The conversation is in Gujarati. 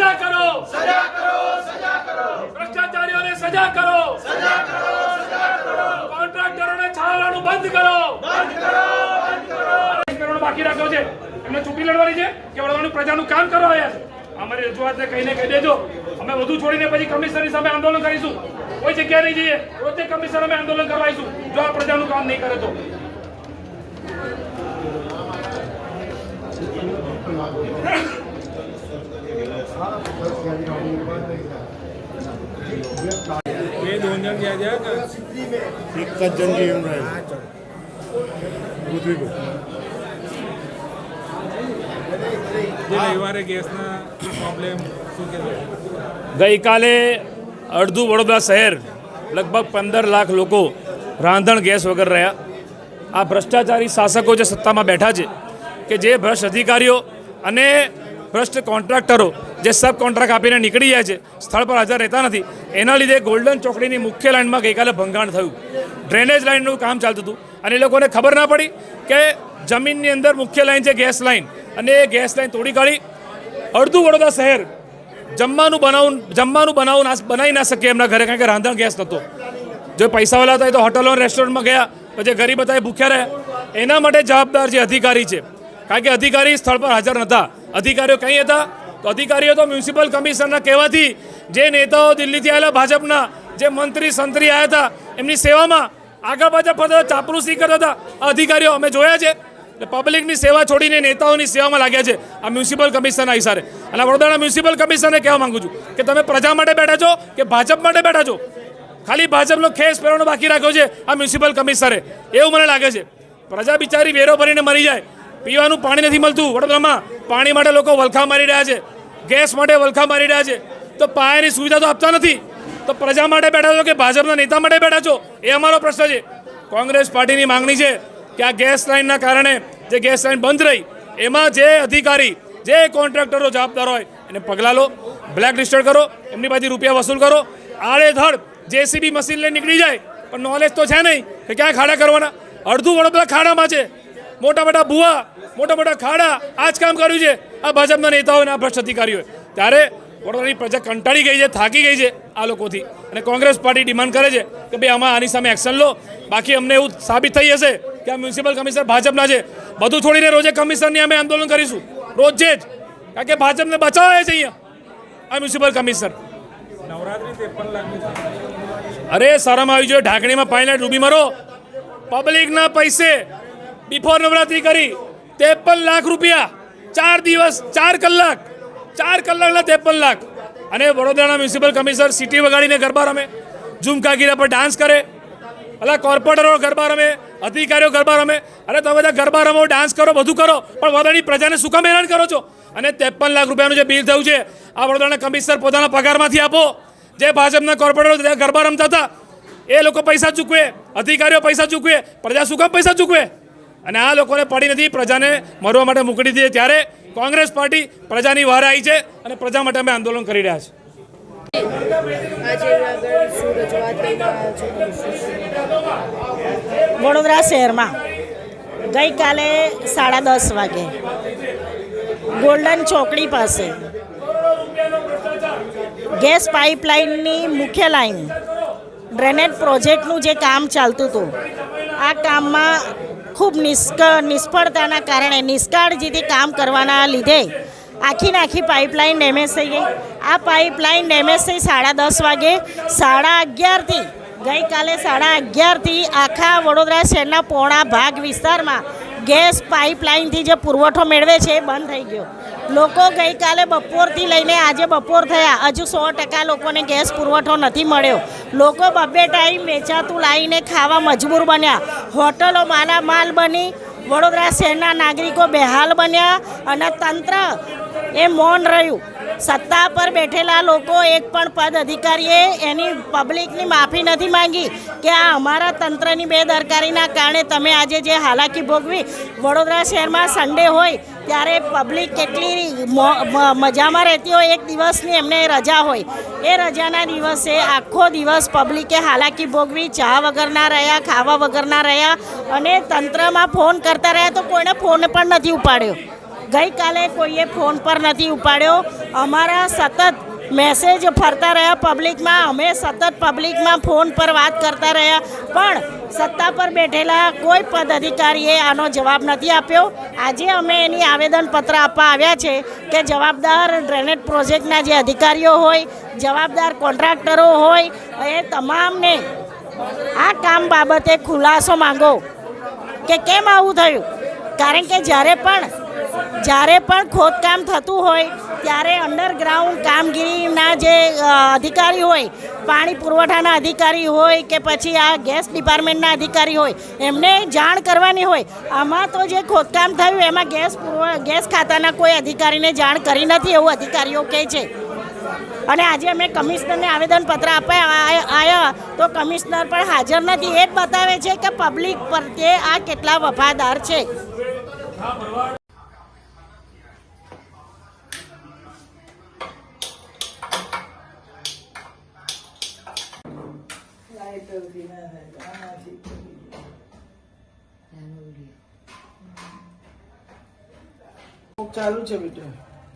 સજા કરો સજા કરો સજા કરો ભ્રષ્ટાચારીઓને સજા કરો સજા કરો સજા કરો કોન્ટ્રાક્ટરોને છાવવાનું બંધ કરો બંધ કરો બંધ કરો બાકી રાખ્યો છે. એમને ચૂંટણી લડવાની છે કે વડવાનું પ્રજાનું કામ કરવા આવ્યા છે. અમારી રજૂઆતને કહીને કહી દેજો. અમે વધુ છોડીને પછી કમિશનરની સામે આંદોલન કરીશું. કોઈ જગ્યા નહીં જઈએ. રોજે કમિશનર અમે આંદોલન કરવાઈશું જો આ પ્રજાનું કામ નહીં કરે તો. બે दोन जण घ्या द्या का એક જ જંગી એમ રહે પૃથ્વી પર જે રવિવારે ગેસના પ્રોબ્લેમ શું કહેવાય ગઈકાલે અડધું વડોદરા શહેર લગભગ પંદર લાખ લોકો રાંધણ ગેસ વગર રહ્યા આ ભ્રષ્ટાચારી શાસકો જે સત્તામાં બેઠા છે કે જે ભ્રષ્ટ અધિકારીઓ અને ભ્રષ્ટ કોન્ટ્રાક્ટરો જે સબ કોન્ટ્રાક્ટ આપીને નીકળી જાય છે, સ્થળ પર હાજર રહેતા નથી. એના લીધે ગોલ્ડન ચોકડીની મુખ્ય લાઇનમાં ગઈકાલે ભંગાણ થયું. ડ્રેનેજ લાઇનનું કામ ચાલતું હતું. અને એ લોકોને ખબર ના પડી કે જમીનની અંદર મુખ્ય લાઇન છે ગેસ લાઇન. અને એ ગેસ લાઇન તોડી કાઢી અડધું વડોદરા શહેર જમવાનું બનાવું જમવાનું બનાવું ના, બનાવી ના શકીએ એમના ઘરે, કારણ કે રાંધણ ગેસ નહોતો. જો પૈસાવાળા હતા એ તો હોટલો રેસ્ટોરન્ટમાં ગયા પછી ગરીબ હતા એ ભૂખ્યા રહ્યા. એના માટે જવાબદાર જે અધિકારી છે, કારણ કે અધિકારી સ્થળ પર હાજર નહોતા. અધિકારીઓ કંઈ હતા? તો અધિકારીઓ તો મ્યુનિસિપલ કમિશનરના કહેવાથી જે નેતાઓ દિલ્હીથી આવેલા ભાજપના જે મંત્રી, સંત્રી આવ્યા હતા, એમની સેવામાં આગળ પાછળ ફરતા ચાપરૂસી કરતા હતા. અધિકારીઓ અમે જોયા છે. પબ્લિકની સેવા છોડીને નેતાઓની સેવામાં લાગ્યા છે આ મ્યુનિસિપલ કમિશનના હિસારે અને વડોદરાના મ્યુનિસિપલ કમિશનને કહેવા માંગુ છું કે તમે પ્રજા માટે બેઠા છો કે ભાજપ માટે બેઠા છો? ખાલી ભાજપનો ખેસ પહેરવાનો બાકી રાખ્યો છે આ મ્યુનિસિપલ કમિશનરે. એવું મને લાગે છે. પ્રજા બિચારી વેરો ભરીને મરી જાય. પીવાનું પાણી નથી મળતું વડોદરામાં. પાણી માટે લોકો વલખા મારી રહ્યા છે. ગેસ માટે વલખા મારી રહ્યા છે. તો પાયાની સુવિધા તો આપતા નથી. તો પ્રજા માટે બેઠા છો કે ભાજપના નેતા માટે બેઠા છો? એ અમારો પ્રશ્ન છે. કોંગ્રેસ પાર્ટીની માંગણી છે કે આ ગેસ લાઇનના કારણે જે ગેસ લાઇન બંધ રહી, એમાં જે અધિકારી, જે કોન્ટ્રાક્ટરો જવાબદાર હોય, એને પગલાં લો, બ્લેક લિસ્ટેડ કરો, એમની પાસેથી રૂપિયા વસૂલ કરો. આડેધડ જેસીબી મશીન લઈને નીકળી જાય, પણ નોલેજ તો છે નહીં કે ક્યાં ખાડા કરવાના. અડધું વડોદરા ખાડામાં છે. મોટા મોટા ભૂવા, મોટા મોટા ખાડા, આ જ કામ કર્યું છે. આ ભાજપના નેતાઓ અને આ ભ્રષ્ટ અધિકારીઓએ ત્યારે વડોદરાની પ્રજા કંટાળી ગઈ છે, થાકી ગઈ છે આ લોકોથી. અને કોંગ્રેસ પાર્ટી ડિમાન્ડ કરે છે કે ભાઈ આમાં આની સામે એક્શન લો. બાકી અમને એવું સાબિત થઈ જશે કે આ મ્યુનિસિપલ કમિશનર ભાજપના છે. બધું છોડીને રોજે કમિશનરની અમે આંદોલન કરીશું. રોજે જ. કારણ કે ભાજપને બચાવે છે અહીંયા. આ મ્યુનિસિપલ કમિશનર. અરે શરમ આવી જોઈએ ઢાંકણીમાં પાણીને ડૂબી મરો. પબ્લિકના પૈસે બિફોર નવરાત્રી કરી, ત્રેપન લાખ રૂપિયા, ચાર દિવસ, ચાર કલાક, ચાર કલાકના ત્રેપન લાખ. અને વડોદરાના મ્યુનિસિપલ કમિશનર સિટી વગાડીને ગરબા રમે, ઝુમકા ગીરા પર ડાન્સ કરે, અલા કોર્પોરેટરો ગરબા રમે, અધિકારીઓ ગરબા રમે. અરે તમે બધા ગરબા રમો, ડાન્સ કરો, બધું કરો, પણ વડોદરાની પ્રજાને શું હેરાન કરો છો? અને ત્રેપન લાખ રૂપિયાનું જે બિલ થયું છે, આ વડોદરાના કમિશનર પોતાના પગારમાંથી આપો. જે ભાજપના કોર્પોરેટરો ગરબા રમતા હતા, એ લોકો પૈસા ચૂકવે, અધિકારીઓ પૈસા ચૂકવે, પ્રજા શું પૈસા ચૂકવે? અને આ લોકોને પડી નથી, પ્રજાને મરવા માટે મોકલી દીધી ત્યારે કોંગ્રેસ પાર્ટી પ્રજાની વાર આવી છે અને પ્રજા માટે અમે આંદોલન કરી રહ્યા છીએ. વડોદરા શહેરમાં ગઈકાલે સાડા દસ વાગે ગોલ્ડન ચોકડી પાસે ગેસ પાઇપલાઇનની મુખ્ય લાઇન ડ્રેનેજ પ્રોજેક્ટનું જે કામ ચાલતું હતું, આ કામમાં ખૂબ નિષ્ક, નિષ્ફળતાના કારણે નિષ્કાળજીથી કામ કરવાના લીધે આખી આખી પાઇપલાઇન ડેમેજ થઈ ગઈ. આ પાઇપલાઇન ડેમેજ થઈ સાડા દસ વાગે, સાડા અગિયારથી, ગઈકાલે સાડા અગિયારથી આખા વડોદરા શહેરના પોણા ભાગ વિસ્તારમાં ગેસ પાઇપલાઇનથી જે પુરવઠો મેળવે છે એ બંધ થઈ ગયો. લોકો ગઈકાલે બપોરથી લઈને આજે બપોર થયા. હજુ સો ટકા લોકોને ગેસ પુરવઠો નથી મળ્યો. લોકો બબ્બે ટાઈમ વેચાતું લાવીને ખાવા મજબૂર બન્યા. હોટલો માલામાલ બની, વડોદરા શહેરના નાગરિકો બેહાલ બન્યા અને તંત્ર એ મૌન રહ્યું. સત્તા પર બેઠેલા લોકો એક પણ પદ અધિકારીએ એની પબ્લિકની માફી નથી માંગી કે આ અમારા તંત્રની બેદરકારીના કારણે તમે આજે જે હાલાકી ભોગવી વડોદરા શહેરમાં સન્ડે હોય, ત્યારે પબ્લિક કેટલી મજામાં રહેતી હોય, એક દિવસની એમને રજા હોય. એ રજાના દિવસે આખો દિવસ પબ્લિકે હાલાકી ભોગવી, ચા વગરના રહ્યા, ખાવા વગરના રહ્યા અને તંત્રમાં ફોન કરતા રહ્યા તો કોઈને ફોન પણ નથી ઉપાડ્યો. ગઈકાલે કોઈએ ફોન પર નથી ઉપાડ્યો. અમારા સતત મેસેજ ફરતા રહ્યા પબ્લિકમાં. અમે સતત પબ્લિકમાં ફોન પર વાત કરતા રહ્યા. પણ સત્તા પર બેઠેલા કોઈ પદ અધિકારીએ આનો જવાબ નથી આપ્યો. આજે અમે એની આવેદનપત્ર આપવા આવ્યા છે કે જવાબદાર ડ્રેનેજ પ્રોજેક્ટના જે અધિકારીઓ હોય, જવાબદાર કોન્ટ્રાક્ટરો હોય, એ તમામને આ કામ બાબતે ખુલાસો માંગો કે કેમ આવું થયું? કારણ કે જ્યારે પણ જ્યારે પણ ખોદકામ થતું હોય, ત્યારે અંડરગ્રાઉન્ડ કામગીરીના જે અધિકારી હોય, પાણી પુરવઠાના અધિકારી હોય કે પછી આ ગેસ ડિપાર્ટમેન્ટના અધિકારી હોય, એમને જાણ કરવાની હોય. આમાં તો જે ખોદકામ થયું, એમાં ગેસ પુરવ, ગેસ ખાતાના કોઈ અધિકારીને જાણ કરી નથી એવું અધિકારીઓ કહે છે. અને આજે અમે કમિશનરને આવેદનપત્ર આપ્યા આવ્યા તો કમિશનર પણ હાજર નથી. એ જ બતાવે છે કે પબ્લિક પ્રત્યે આ કેટલા વફાદાર છે. ચાલુ છે બેટા.